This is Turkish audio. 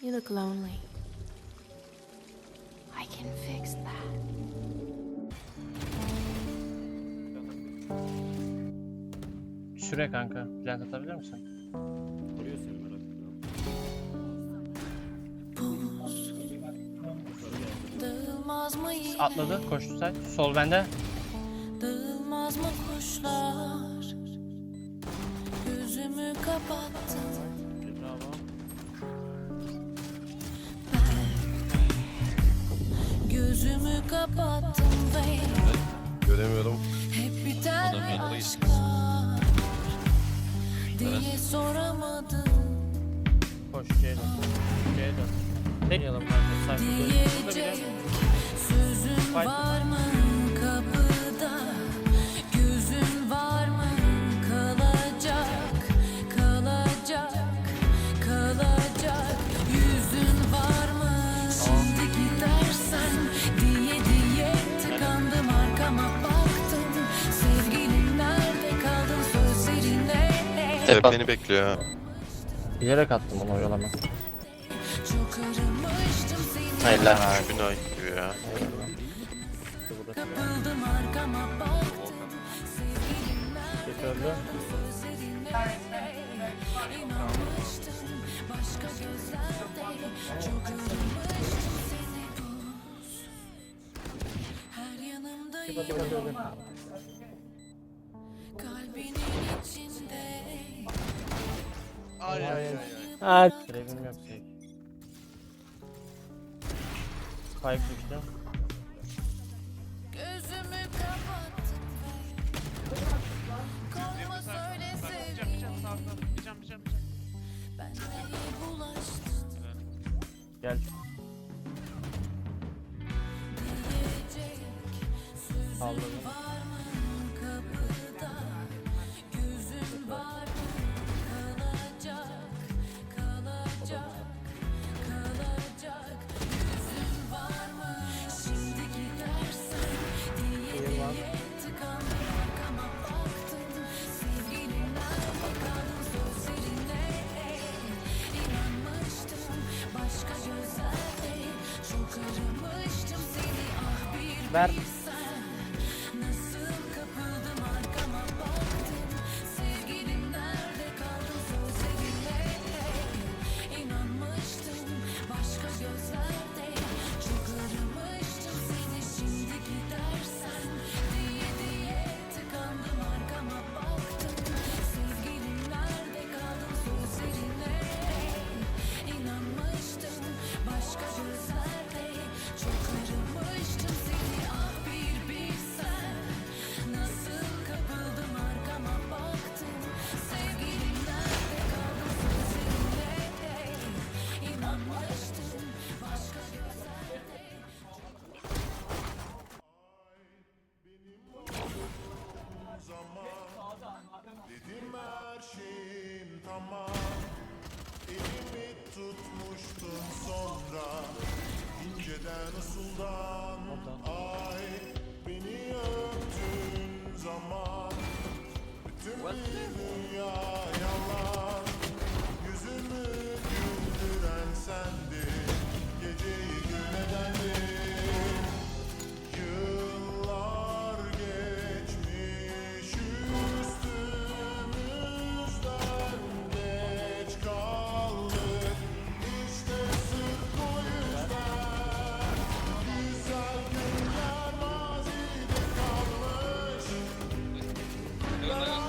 You look lonely. I can fix that. Şuraya kanka. Plant atabilir misin? Koruyor seni merak etme. Dağılmaz mı yine? Atladı. Koştu say. Sol bende. Dağılmaz mı kuşlar? Gözümü kapattım. Gözümü kapattım ve Göremiyorum. hep biter Adam mi yanında aşklar? Diye soramadım. Koş C'ye dön. C'ye dön. Deneyelim kanka. Say. Şurada Diyecek bile. sözün Fight. var Hep beni bekliyor ha. Bilerek attım onu oyalama. Hayır lan. Üç gün ay gidiyor ya. Kapıldım arkama baktım. Yanımdayım Kalbinin içinde Ha. Grevim yok şey. Spike düştü. Gözümü kapattım söyle Ben bulaştım Gel. Diyecek sözün Salladım. var verdes. Tamam Elimi tutmuştun sonra. İnceden usuldan Ay Thank you.